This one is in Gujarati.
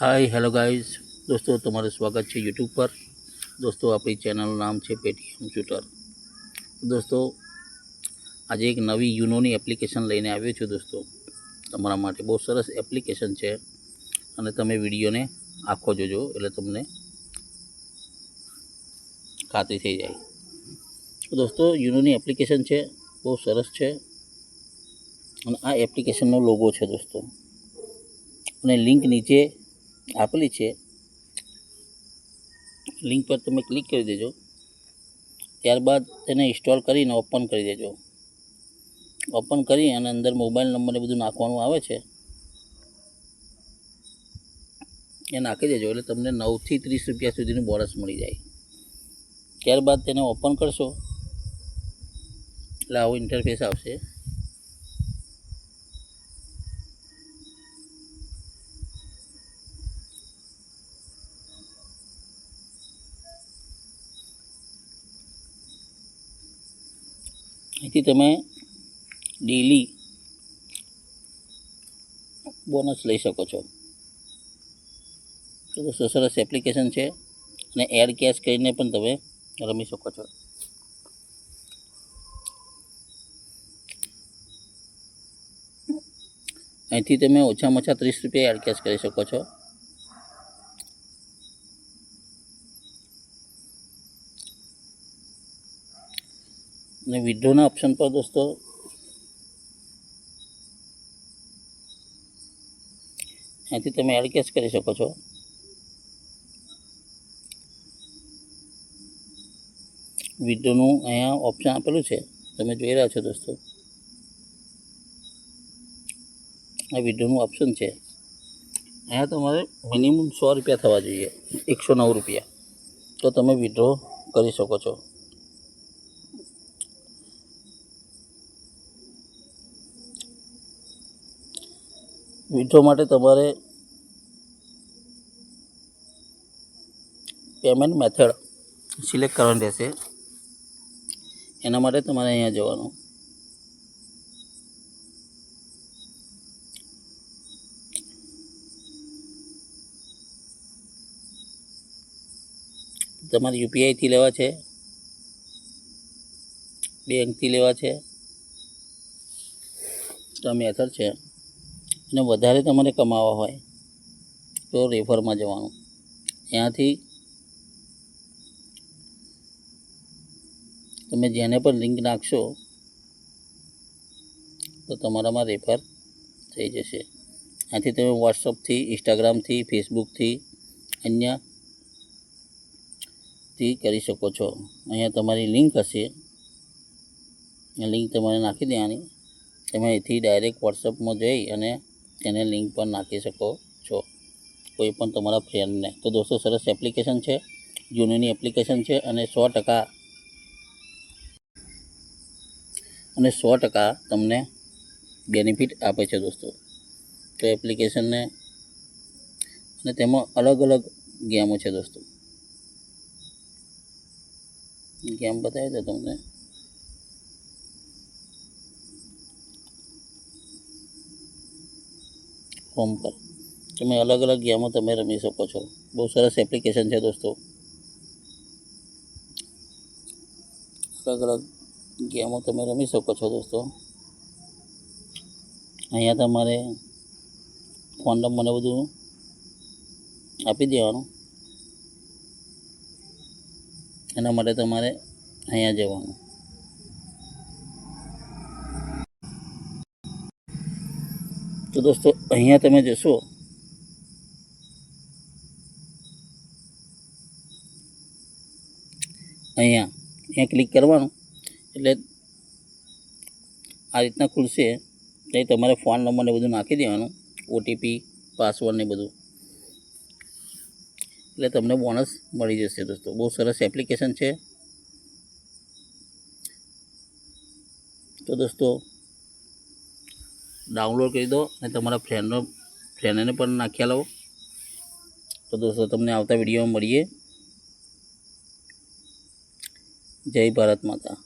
હાય હેલો ગાઈઝ દોસ્તો, તમારું સ્વાગત છે યુટ્યુબ પર. દોસ્તો, આપણી ચેનલનું નામ છે પેટીએમ શૂટર દોસ્તો, આજે એક નવી યુનોની એપ્લિકેશન લઈને આવ્યો છું દોસ્તો. તમારા માટે બહુ સરસ એપ્લિકેશન છે. અને તમે વિડીયોને આખો જોજો, એટલે તમને ખાતરી થઈ જાય. દોસ્તો, યુનોની એપ્લિકેશન છે, બહુ સરસ છે. અને આ એપ્લિકેશનનો લોગો છે દોસ્તો. અને લિંક નીચે આપેલી છે. લિંક પર તમે ક્લિક કરી દેજો. ત્યારબાદ તેને ઇન્સ્ટોલ કરીને ઓપન કરી દેજો. ઓપન કરી અને અંદર મોબાઈલ નંબરને બધું નાખવાનું આવે છે. એ નાખી દેજો એટલે તમને નવથી ત્રીસ રૂપિયા સુધીનું બોનસ મળી જાય. ત્યારબાદ તેને ઓપન કરશો. એટલે આવું ઇન્ટરફેસ આવશે. અહીંથી તમે ડેલી બોનસ લઈ શકો છો. તો સરસ એપ્લિકેશન છે અને એડ કેશ કરીને પણ તમે રમી શકો છો. અહીંથી તમે ઓછામાં ઓછા ત્રીસ રૂપિયા એડ કેશ કરી શકો છો. અને વિડ્રોના ઓપ્શન પર દોસ્તો, અહીંથી તમે એડ કેશ કરી શકો છો. વિડ્રોનું અહીંયા ઓપ્શન આપેલું છે. તમે જોઈ રહ્યા છો દોસ્તો. આ વિડ્રોનું ઓપ્શન છે. અહીંયા તમારે મિનિમમ સો રૂપિયા થવા જોઈએ. એકસો નવ રૂપિયા. તો તમે વિડ્રો કરી શકો છો. વિડ્રો માટે તમારે પેમેન્ટ મેથડ સિલેક્ટ કરવાની રહેશે. એના માટે તમારે અહીંયા જવાનું. તમારે યુપીઆઈથી લેવા છે. બેંકથી લેવા છે. તો મેથડ છે. અને વધારે તમારે કમાવા હોય તો રેફરમાં જવાનું. ત્યાંથી તમે જેને પણ લિંક નાખશો, તો તમારામાં રેફર થઈ જશે. આથી તમે વોટ્સઅપથી ઇન્સ્ટાગ્રામથી ફેસબુકથી અન્યથી કરી શકો છો. અહીંયા તમારી લિંક હશે. લિંક તમારે નાખી દેવાની. તમે અહીંથી ડાયરેક્ટ વોટ્સઅપમાં જઈ અને તેને લિંક પર નાખી શકો છો. કોઈ પણ તમારા ફ્રેન્ડને તો દોસ્તો, સરસ એપ્લિકેશન છે. જૂનીની એપ્લિકેશન છે અને સો ટકા અને સો ટકા તમને બેનિફિટ આપે છે દોસ્તો. તો એપ્લિકેશનને અને તેમાં અલગ અલગ ગેમો છે દોસ્તો. ગેમ બતાવી દો તમને. હોમ પર. તમે અલગ અલગ ગેમો તમે રમી શકો છો. બહુ સરસ એપ્લિકેશન છે દોસ્તો. અલગ અલગ ગેમો તમે રમી શકો છો દોસ્તો. અહીંયા તમારે ફોન નંબરને બધું આપી દેવાનું. એના માટે તમારે અહીંયા જવાનું. તો દોસ્તો, અહીંયા તમે જશો. અહીંયા અહીંયા ક્લિક કરવાનું. એટલે આ રીતના ખુલશે. એ તમારે ફોન નંબરને બધું નાખી દેવાનું. ઓટીપી પાસવર્ડ ને બધું. એટલે તમને બોનસ મળી જશે દોસ્તો. બહુ સરસ એપ્લિકેશન છે. તો દોસ્તો ડાઉનલોડ કરી દો અને તમારા ફ્રેન્ડનો ફ્રેન્ડને પણ નાખ્યા લો તો દોસ્તો, તમને આવતા વિડીયોમાં મળીએ. જય ભારત માતા.